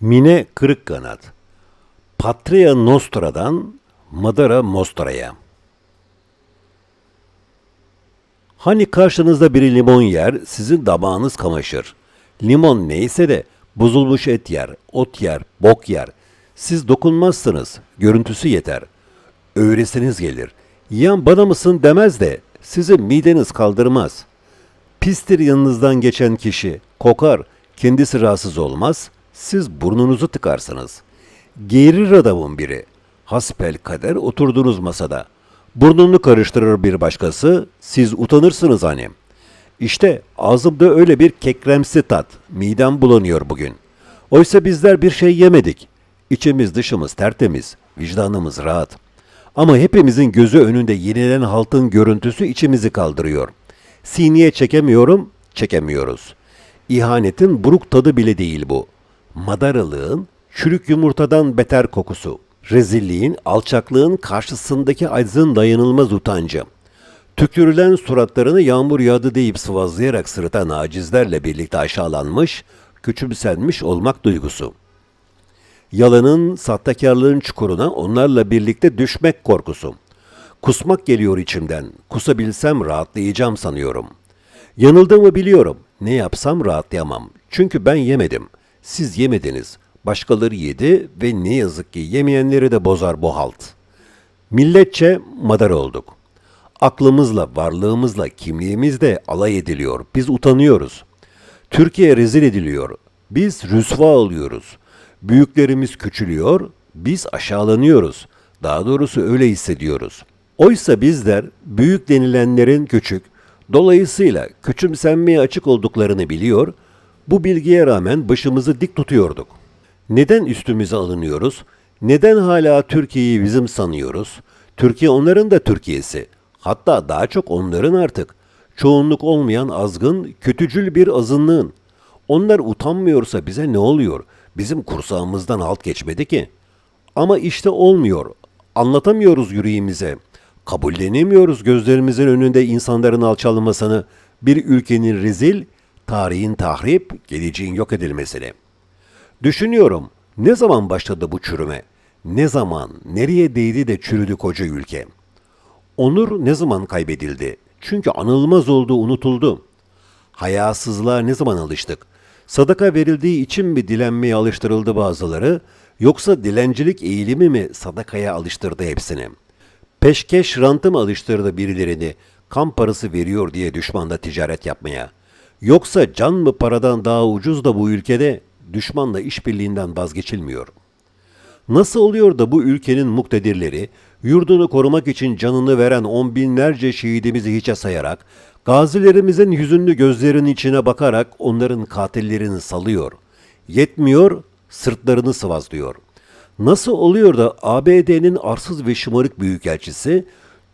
Mine Kırıkkanat Patria Nostra'dan Madara Mostra'ya Hani karşınızda bir limon yer, sizin damağınız kamaşır. Limon neyse de bozulmuş et yer, ot yer, bok yer. Siz dokunmazsınız, görüntüsü yeter. Öğresiniz gelir. Yiyen bana mısın demez de sizin mideniz kaldırmaz. Pistir yanınızdan geçen kişi, kokar, kendisi rahatsız olmaz, siz burnunuzu tıkarsınız. Geğirir adamın biri. Hasbel kader oturdunuz masada. Burnunu karıştırır bir başkası, siz utanırsınız hani. İşte ağzımda öyle bir kekremsi tat, midem bulanıyor bugün. Oysa bizler bir şey yemedik. İçimiz dışımız tertemiz, vicdanımız rahat. Ama hepimizin gözü önünde yenilen haltın görüntüsü içimizi kaldırıyor. Sineye çekemiyorum, çekemiyoruz. İhanetin buruk tadı bile değil bu. Madaralığın çürük yumurtadan beter kokusu. Rezilliğin, alçaklığın karşısındaki aczın dayanılmaz utancı. Tükürülen suratlarını yağmur yağdı deyip sıvazlayarak sırıtan acizlerle birlikte aşağılanmış, küçümsenmiş olmak duygusu. Yalanın, sahtekarlığın çukuruna onlarla birlikte düşmek korkusu. Kusmak geliyor içimden. Kusabilsem rahatlayacağım sanıyorum. Yanıldığımı biliyorum. Ne yapsam rahatlayamam. Çünkü ben yemedim. Siz yemediniz. Başkaları yedi ve ne yazık ki yemeyenleri de bozar bu halt. Milletçe madar olduk. Aklımızla, varlığımızla, kimliğimizle alay ediliyor. Biz utanıyoruz. Türkiye rezil ediliyor. Biz rüsva oluyoruz. Büyüklerimiz küçülüyor, biz aşağılanıyoruz. Daha doğrusu öyle hissediyoruz. Oysa bizler büyük denilenlerin küçük, dolayısıyla küçümsenmeye açık olduklarını biliyor, bu bilgiye rağmen başımızı dik tutuyorduk. Neden üstümüze alınıyoruz? Neden hala Türkiye'yi bizim sanıyoruz? Türkiye onların da Türkiye'si. Hatta daha çok onların artık. Çoğunluk olmayan azgın, kötücül bir azınlığın. Onlar utanmıyorsa bize ne oluyor? Bizim kursağımızdan alt geçmedi ki. Ama işte olmuyor. Anlatamıyoruz yüreğimize. Kabullenemiyoruz gözlerimizin önünde insanların alçalmasını, bir ülkenin rezil, tarihin tahrip, geleceğin yok edilmesini. Düşünüyorum, ne zaman başladı bu çürüme? Ne zaman, nereye değdi de çürüdü koca ülke? Onur ne zaman kaybedildi? Çünkü anılmaz olduğu unutuldu. Hayasızlığa ne zaman alıştık? Sadaka verildiği için mi dilenmeye alıştırıldı bazıları, yoksa dilencilik eğilimi mi sadakaya alıştırdı hepsini? Peşkeş rantı mı alıştırdı birilerini, kan parası veriyor diye düşmanla ticaret yapmaya? Yoksa can mı paradan daha ucuz da bu ülkede düşmanla işbirliğinden vazgeçilmiyor?'' Nasıl oluyor da bu ülkenin muktedirleri, yurdunu korumak için canını veren on binlerce şehidimizi hiçe sayarak, gazilerimizin hüzünlü gözlerinin içine bakarak onların katillerini salıyor. Yetmiyor, sırtlarını sıvazlıyor. Nasıl oluyor da ABD'nin arsız ve şımarık büyükelçisi,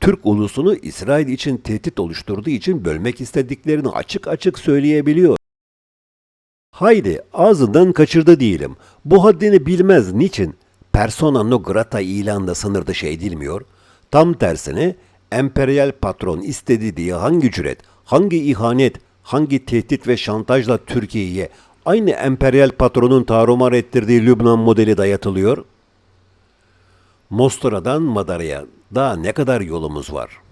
Türk ulusunu İsrail için tehdit oluşturduğu için bölmek istediklerini açık açık söyleyebiliyor? Haydi ağzından kaçırdı diyelim. Bu haddini bilmez niçin? Persona no grata ilanla sınır dışı edilmiyor. Tam tersine emperyal patron istedi diye hangi cüret, hangi ihanet, hangi tehdit ve şantajla Türkiye'ye aynı emperyal patronun tarumar ettirdiği Lübnan modeli dayatılıyor? Mostara'dan Madara'ya daha ne kadar yolumuz var?''